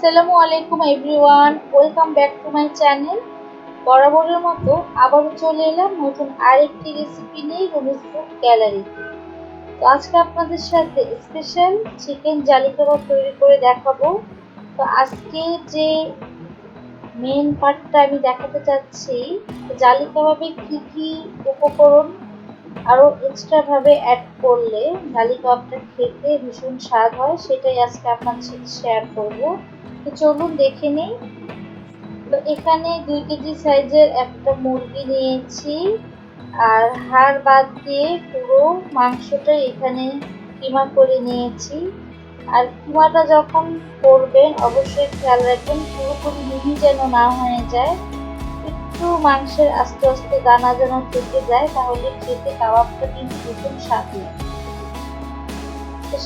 আসসালামু আলাইকুম everyone, welcome back to my channel. বরাবরের মতো আবারও চলে এলাম নতুন আরেকটি রেসিপি নিয়ে রুমিস ফুড গ্যালারিতে তো। আজকে আপনাদের সাথে স্পেশাল চিকেন জালি কাবাব তৈরি করে দেখাবো। তো আজকে যে মেন পার্টটা আমি দেখাতে চাচ্ছি, জালি কাবাবে কী কী উপকরণ আরও এক্সট্রাভাবে অ্যাড করলে জালি কাবাবটা খেতে ভীষণ স্বাদ হয়, সেটাই আজকে আপনার সাথে শেয়ার করব। তো চলুন দেখে নিই। তো এখানে দুই কেজি সাইজের একটা মুরগি নিয়েছি। আর হাড় বাদ দিয়ে পুরো মাংসটা এখানে কিমা করে নিয়েছি। আর কিমাটা যখন করবেন, অবশ্যই খেয়াল রাখবেন, পুরোপুরি মিহি যেন না হয়ে যায়। একটু মাংসের আস্তে আস্তে দানা যেন থেকে যায়, তাহলে খেতে কাবাবটা কিন্তু ভীষণ স্বাদ। লাগে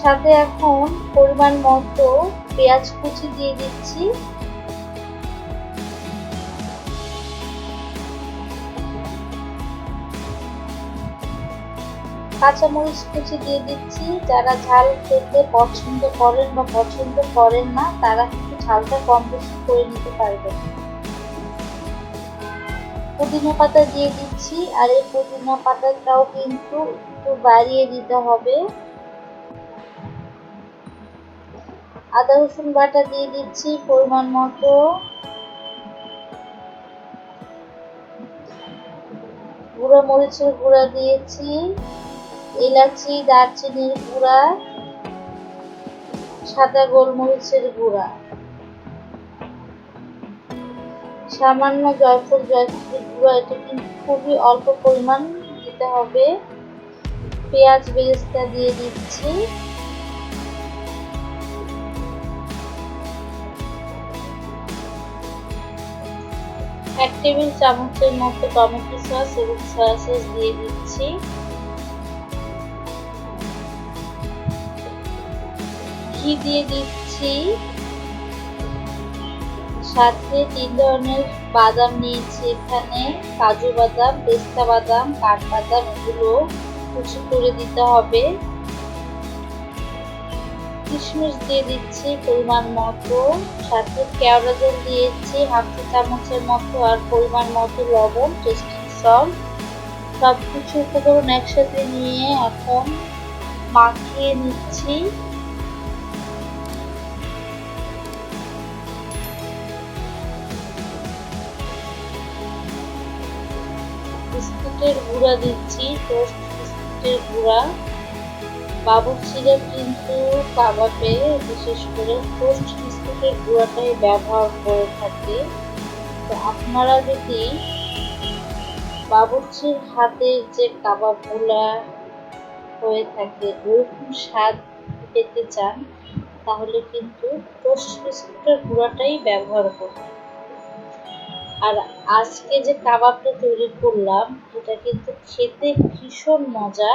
সাথে এখন পরিমাণ মতো পেঁয়াজ কুচি দিয়ে দিচ্ছি। কাঁচামরিচ কুচি দিয়ে দিচ্ছি। যারা ঝাল খেতে পছন্দ করেন বা পছন্দ করেন না, তারা কিন্তু ঝালটা কম বেশি করে নিতে পারবেন। পুদিনা পাতা দিয়ে দিচ্ছি। আর এই পুদিনা পাতাটাও কিন্তু একটু বাড়িয়ে দিতে হবে। আদা, রসুন বাটা দিয়ে দিচ্ছি পরিমাণ মতো। গুঁড়ো মরিচের গুঁড়া দিয়েছি, এলাচি, দারচিনির গুঁড়া, সাদা গোলমরিচের গুঁড়া। সামান্য জয়ফল জয়ফলের গুঁড়া, এটা কিন্তু খুবই অল্প পরিমাণ দিতে হবে। পেঁয়াজ বেরেস্তা দিয়ে দিচ্ছি। এক টেবিল চামচের মতো টমেটো সস এবং সয়া সস দিয়ে দিচ্ছি। ঘি দিয়ে দিচ্ছি। সাথে তিন ধরনের বাদাম নিয়েছি এখানে। কাজু বাদাম, পেস্তা বাদাম কাঠবাদাম এগুলো কুচি করে দিতে হবে। কিশমিশ দিয়ে দিচ্ছি পরিমাণ মতো, সাথে কেওড়া জল দিয়েছি, হাফ চা চামচের মতো আর পরিমাণ মতো লবণ টেস্টিং সল্ট সব কিছু উপকরণ একসাথে নিয়ে এখন মাখিয়ে নিচ্ছি। বিস্কুটের গুঁড়া দিচ্ছি টোস্ট বিস্কুটের গুঁড়া। বাবুর্চিরা কিন্তু কাবাবে বিশেষ করে পোস্ট বিস্কুটের গুঁড়াটাই ব্যবহার করে থাকে। তো আপনারা যদি বাবুর্চির হাতের যে কাবাবগুলা হয়ে থাকে, ওরকম স্বাদ পেতে চান, তাহলে কিন্তু টোস্ট বিস্কুটের গুঁড়াটাই ব্যবহার করুন। আর আজকে যে কাবাবটা তৈরি করলাম, এটা কিন্তু খেতে ভীষণ মজা।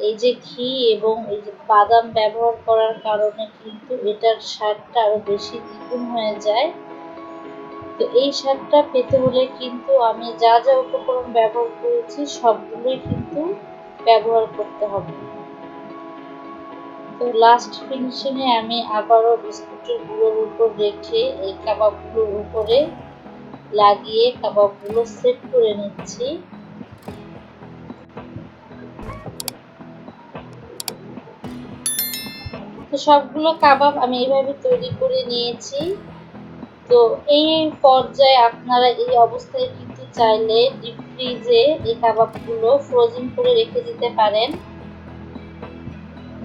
এই যে ঘি এবং এই যে বাদাম ব্যবহার করার কারণে কিন্তু এটার স্বাদটা আরও বেশি দ্বিগুণ হয়ে যায়। তো এই স্বাদটা পেতে হলে কিন্তু আমি যা যা উপকরণ ব্যবহার করেছি সবগুলোই কিন্তু ব্যবহার করতে হবে। তো লাস্ট ফিনিশিংয়ে আমি আবারও বিস্কুটের গুঁড়োর উপর রেখে এই কাবাবগুলোর উপরে লাগিয়ে কাবাবগুলো সেট করে নিচ্ছি। তো সবগুলো কাবাব আমি এইভাবে তৈরি করে নিয়েছি। তো এই পর্যায়ে আপনারা এই অবস্থায় কিন্তু চাইলে ডিপ ফ্রিজে এই কাবাবগুলো ফ্রোজেন করে রেখে দিতে পারেন।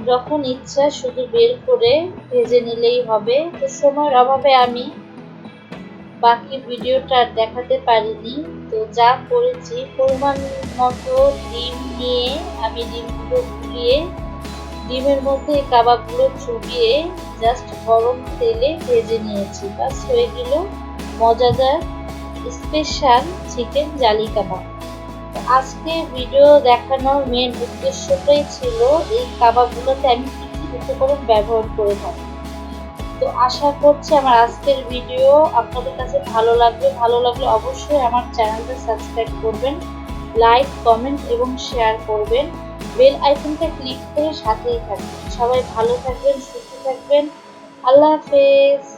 যখন ইচ্ছা শুধু বের করে ভেজে নিলেই হবে। তো সময়ের অভাবে আমি বাকি ভিডিওটা দেখাতে পারিনি। তো যা করেছি, পরিমাণ মতো ডিম নিয়ে আমি ডিমগুলো গুলিয়ে ডিমের মধ্যে কাবাবগুলো চুবিয়ে জাস্ট গরম তেলে ভেজে নিয়েছি। বাস হয়ে গেল মজাদার স্পেশাল চিকেন জালি কাবাব। আজকে ভিডিও দেখানোর মেন উদ্দেশ্যটাই ছিল এই কাবাবগুলোতে আমি কী কী উপকরণ ব্যবহার করে থাকি। তো আশা করছি আমার আজকের ভিডিও আপনাদের কাছে ভালো লাগবে। ভালো লাগলে অবশ্যই আমার চ্যানেলটা সাবস্ক্রাইব করবেন লাইক কমেন্ট এবং শেয়ার করবেন। বেল আইকনটা ক্লিক করে সাথেই থাকবেন। সবাই ভালো থাকবেন সুস্থ থাকবেন। আল্লাহ হাফেজ।